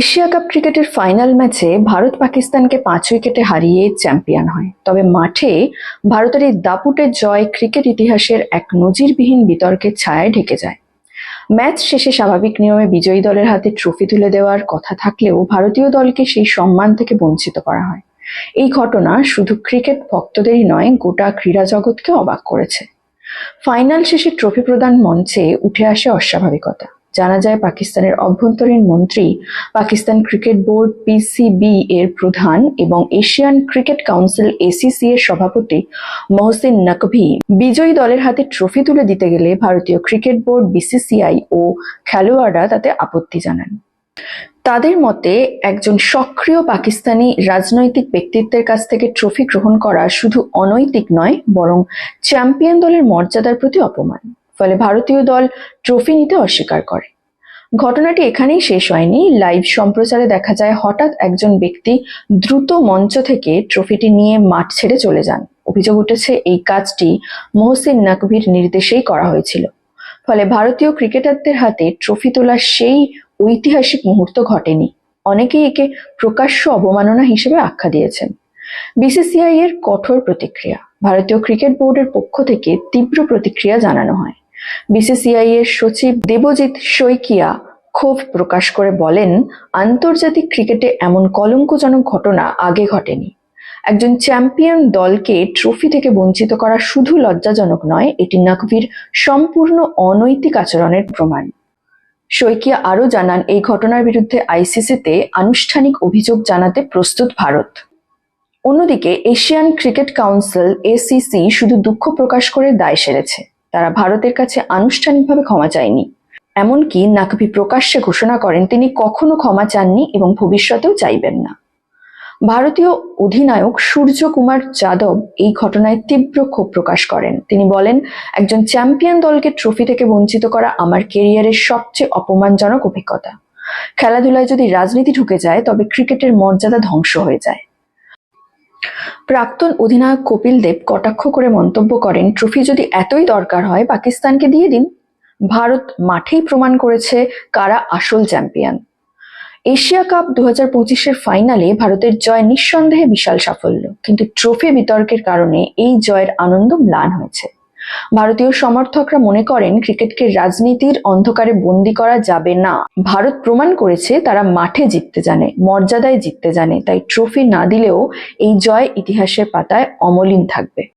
Asia cup ক্রিকেটের final ম্যাচে ভারত পাকিস্তানকে পাঁচ উইকেটে হারিয়ে চ্যাম্পিয়ন হয়। তবে মাঠে ভারতের এই দাপুটের জয় ক্রিকেট ইতিহাসের এক নজিরবিহীন বিতর্কের ছায়ায় ঢেকে যায়। ম্যাচ শেষে স্বাভাবিক নিয়মে বিজয়ী দলের হাতে ট্রফি তুলে দেওয়ার কথা থাকলেও ভারতীয় দলকে সেই সম্মান থেকে বঞ্চিত করা হয়। এই ঘটনা শুধু ক্রিকেট ভক্তদেরই নয়, গোটা ক্রীড়া জগৎকে অবাক করেছে। ফাইনাল শেষে ট্রফি প্রদান মঞ্চে উঠে আসে অস্বাভাবিকতা। জানা যায় পাকিস্তানের অভ্যন্তরীণ মন্ত্রী, পাকিস্তান ক্রিকেট বোর্ড পিসিবি এর প্রধান এবং এশিয়ান ক্রিকেট কাউন্সিল এসিসি এর সভাপতি মহসিন নকভি বিজয়ী দলের হাতে ট্রফি তুলে দিতে গেলে ভারতীয় ক্রিকেট বোর্ড বিসিসিআই ও খেলোয়াড়রা তাতে আপত্তি জানান। তাদের মতে, একজন সক্রিয় পাকিস্তানি রাজনৈতিক ব্যক্তিত্বের কাছ থেকে ট্রফি গ্রহণ করা শুধু অনৈতিক নয়, বরং চ্যাম্পিয়ন দলের মর্যাদার প্রতি অপমান। ফলে ভারতীয় দল ট্রফি নিতে অস্বীকার করে। ঘটনাটি এখানেই শেষ হয়নি। লাইভ সম্প্রচারে দেখা যায়, হঠাৎ একজন ব্যক্তি দ্রুত মঞ্চ থেকে ট্রফিটি নিয়ে মাঠ ছেড়ে চলে যান। অভিযোগ উঠেছে, এই কাজটি মহসিন নাকভির নির্দেশেই করা হয়েছিল। ফলে ভারতীয় ক্রিকেটারদের হাতে ট্রফি তোলার সেই ঐতিহাসিক মুহূর্ত ঘটেনি। অনেকেই একে প্রকাশ্য অবমাননা হিসেবে আখ্যা দিয়েছেন। বিসিসিআই এর কঠোর প্রতিক্রিয়া। ভারতীয় ক্রিকেট বোর্ডের পক্ষ থেকে তীব্র প্রতিক্রিয়া জানানো হয়। বিসিসিআই এর সচিব দেবজিৎ শইকিয়া ক্ষোভ প্রকাশ করে বলেন, আন্তর্জাতিক ক্রিকেটে এমন কলঙ্কজনক ঘটনা আগে ঘটেনি। একজন চ্যাম্পিয়ন দলকে ট্রফি থেকে বঞ্চিত করা শুধু লজ্জাজনক নয়, এটি নাকভির সম্পূর্ণ অনৈতিক আচরণের প্রমাণ। শইকিয়া আরও জানান, এই ঘটনার বিরুদ্ধে আইসিসিতে আনুষ্ঠানিক অভিযোগ জানাতে প্রস্তুত ভারত। অন্যদিকে, এশিয়ান ক্রিকেট কাউন্সিল, এসিসি, শুধু দুঃখ প্রকাশ করে দায় সেরেছে। তারা ভারতের কাছে আনুষ্ঠানিকভাবে ক্ষমা চায়নি। এমনকি নাকভি প্রকাশ্যে ঘোষণা করেন তিনি কখনো ক্ষমা চাননি এবং ভবিষ্যতেও চাইবেন না। ভারতীয় অধিনায়ক সূর্য কুমার যাদব এই ঘটনায় তীব্র ক্ষোভ প্রকাশ করেন। তিনি বলেন, একজন চ্যাম্পিয়ন দলকে ট্রফি থেকে বঞ্চিত করা আমার কেরিয়ারের সবচেয়ে অপমানজনক অভিজ্ঞতা। খেলাধুলায় যদি রাজনীতি ঢুকে যায়, তবে ক্রিকেটের মর্যাদা ধ্বংস হয়ে যায়। প্রাক্তন অধিনায়ক কপিল দেব কটাক্ষ করে মন্তব্য করেন, ট্রফি যদি এতই দরকার হয়, পাকিস্তানকে দিয়ে দিন। ভারত মাঠেই প্রমাণ করেছে কারা আসল চ্যাম্পিয়ন। এশিয়া কাপ দু হাজার পঁচিশের ফাইনালে ভারতের জয় নিঃসন্দেহে বিশাল সাফল্য। কিন্তু ট্রফি বিতর্কের কারণে এই জয়ের আনন্দ ম্লান হয়েছে। ভারতীয় সমর্থকরা মনে করেন, ক্রিকেটকে রাজনীতির অন্ধকারে বন্দি করা যাবে না। ভারত প্রমাণ করেছে, তারা মাঠে জিততে জানে, মর্যাদায় জিততে জানে। তাই ট্রফি না দিলেও এই জয় ইতিহাসের পাতায় অমলিন থাকবে।